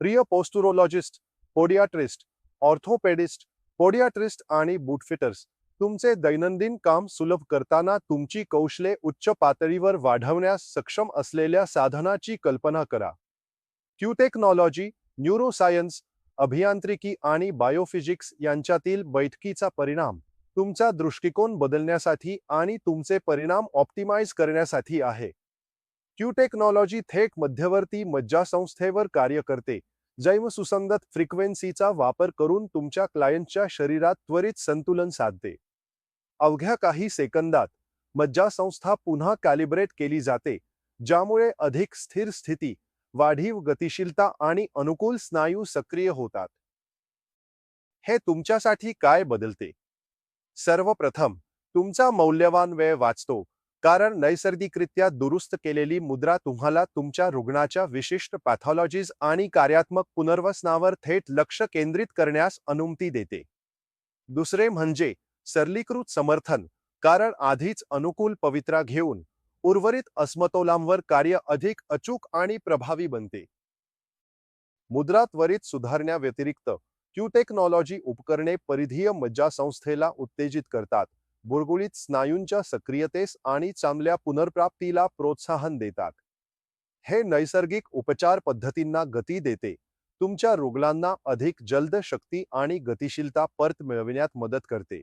प्रिय पोस्टुरोलॉजिस्ट podiatrist orthopaedist podiatrist आणि बूटफिटर्स तुमचे दैनंदिन काम सुलभ करताना तुमची कौशले उच्च पातळीवर वाढवण्यास सक्षम असलेल्या साधनाची कल्पना करा. क्यूटेक्नॉलॉजी न्यूरोसायन्स अभियांत्रिकी आणि बायोफिजिक्स यांच्यातील बैठकीचा परिणाम तुमचा दृष्टिकोन बदलण्यासाठी आणि तुमचे परिणाम ऑप्टिमाइज करण्यासाठी आहे. क्यूटेक्नॉलॉजी थेट मध्यवर्ती मज्जासंस्थेवर कार्य करते. जैवसुसंगत फ्रिक्वेन्सीचा वापर करून तुमच्या क्लायंटच्या शरीरात त्वरित संतुलन साधते. अवघ्या काही सेकंदात मज्जासंस्था पुन्हा कॅलिब्रेट केली जाते ज्यामुळे अधिक स्थिर स्थिती वाढीव गतिशीलता आणि अनुकूल स्नायू सक्रिय होतात. हे तुमच्यासाठी काय बदलते? सर्वप्रथम तुमचा मौल्यवान वेळ वाचतो कारण नैसर्गिकरित्या दुरुस्त केलेली मुद्रा तुम्हाला तुमच्या रुग्णाच्या विशिष्ट पॅथॉलॉजीज आणि कार्यात्मक पुनर्वसनावर थेट लक्ष केंद्रित करण्यास अनुमती देते. दुसरे म्हणजे सरलीकृत समर्थन कारण आधीच अनुकूल पवित्रा घेऊन उर्वरित अस्मतोलांवर कार्य अधिक अचूक आणि प्रभावी बनते. मुद्रा त्वरित सुधारण्याव्यतिरिक्त क्यूटेक्नॉलॉजी उपकरणे परिधीय मज्जासंस्थेला उत्तेजित करतात. गुळगुळीत स्नायूंच्या सक्रियतेस आणि चांगल्या पुनर्प्राप्तीला प्रोत्साहन देतात. हे नैसर्गिक उपचार पद्धतींना गती देते. तुमच्या रुग्णांना अधिक जलद शक्ती आणि गतिशीलता परत मिळविण्यात मदत करते.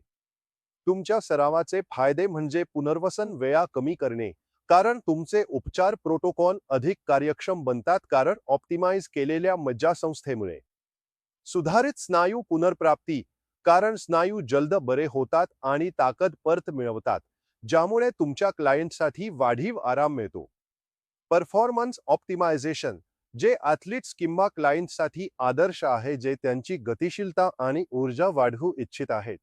तुमच्या सरावाचे फायदे म्हणजे पुनर्वसन वेळा कमी करणे कारण तुमचे उपचार प्रोटोकॉल अधिक कार्यक्षम बनतात कारण ऑप्टिमाइज केलेल्या मज्जासंस्थेमुळे. सुधारित स्नायू पुनर्प्राप्ती कारण स्नायू जलद बरे होतात आणि ताकद परत मिळवतात ज्यामुळे तुमच्या क्लायंटसाठी वाढीव आराम मिळतो. परफॉर्मन्स ऑप्टिमायझेशन जे ॲथलीट्स किंवा क्लायंटसाठी आदर्श आहे जे त्यांची गतिशीलता आणि ऊर्जा वाढवू इच्छित आहेत.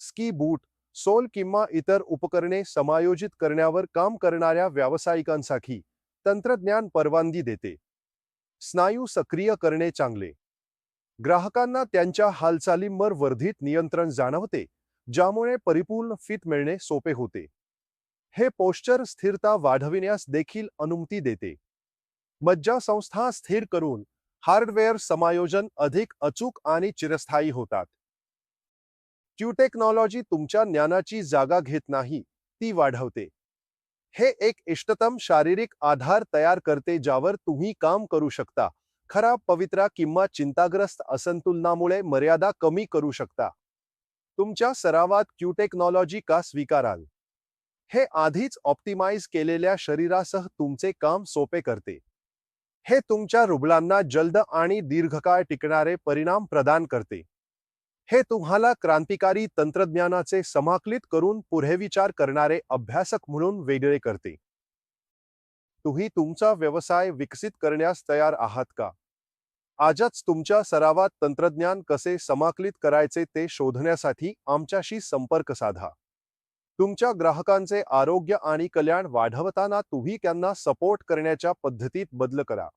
स्की बूट सोल किंवा इतर उपकरणे समायोजित करण्यावर काम करणाऱ्या व्यावसायिकांसाठी तंत्रज्ञान परवानगी देते. स्नायू सक्रिय करणे चांगले. ग्राहकांना त्यांच्या हालचालींवर वर्धित नियंत्रण जाणवते ज्यामुळे परिपूर्ण फित मिळणे सोपे होते. हे पोश्चर स्थिरता वाढविण्यास देखील अनुमती देते. मज्जासंस्था स्थिर करून हार्डवेअर समायोजन अधिक अचूक आणि चिरस्थायी होतात. क्यूटेक्नॉलॉजी तुमच्या ज्ञानाची जागा घेत नाही ती वाढवते. हे एक इष्टतम शारीरिक आधार तयार करते ज्यावर तुम्ही काम करू शकता. खराब पवित्रा किंवा चिंताग्रस्त असंतुलनामुळे मर्यादा कमी करू शकता. तुमच्या सरावात क्यूटेक्नॉलॉजी का स्वीकाराल? हे आधीच ऑप्टिमाइज केलेल्या शरीरासह तुमचे काम सोपे करते. हे तुमच्या रुग्णांना जलद आणि दीर्घकाळ टिकणारे परिणाम प्रदान करते. हे तुम्हाला क्रांतिकारी तंत्रज्ञानाचे समाकलित करून पुढे विचार करणारे अभ्यासक म्हणून वेगळे करते. तुम्ही तुमचा व्यवसाय विकसित करण्यास तयार आहात का? आजच तुमच्या सरावात तंत्रज्ञान कसे समाकलित करायचे ते शोधण्यासाठी आमच्याशी संपर्क साधा. तुमच्या ग्राहकांचे आरोग्य आणि कल्याण वाढवताना तुम्ही त्यांना सपोर्ट करण्याच्या पद्धतीत बदल करा.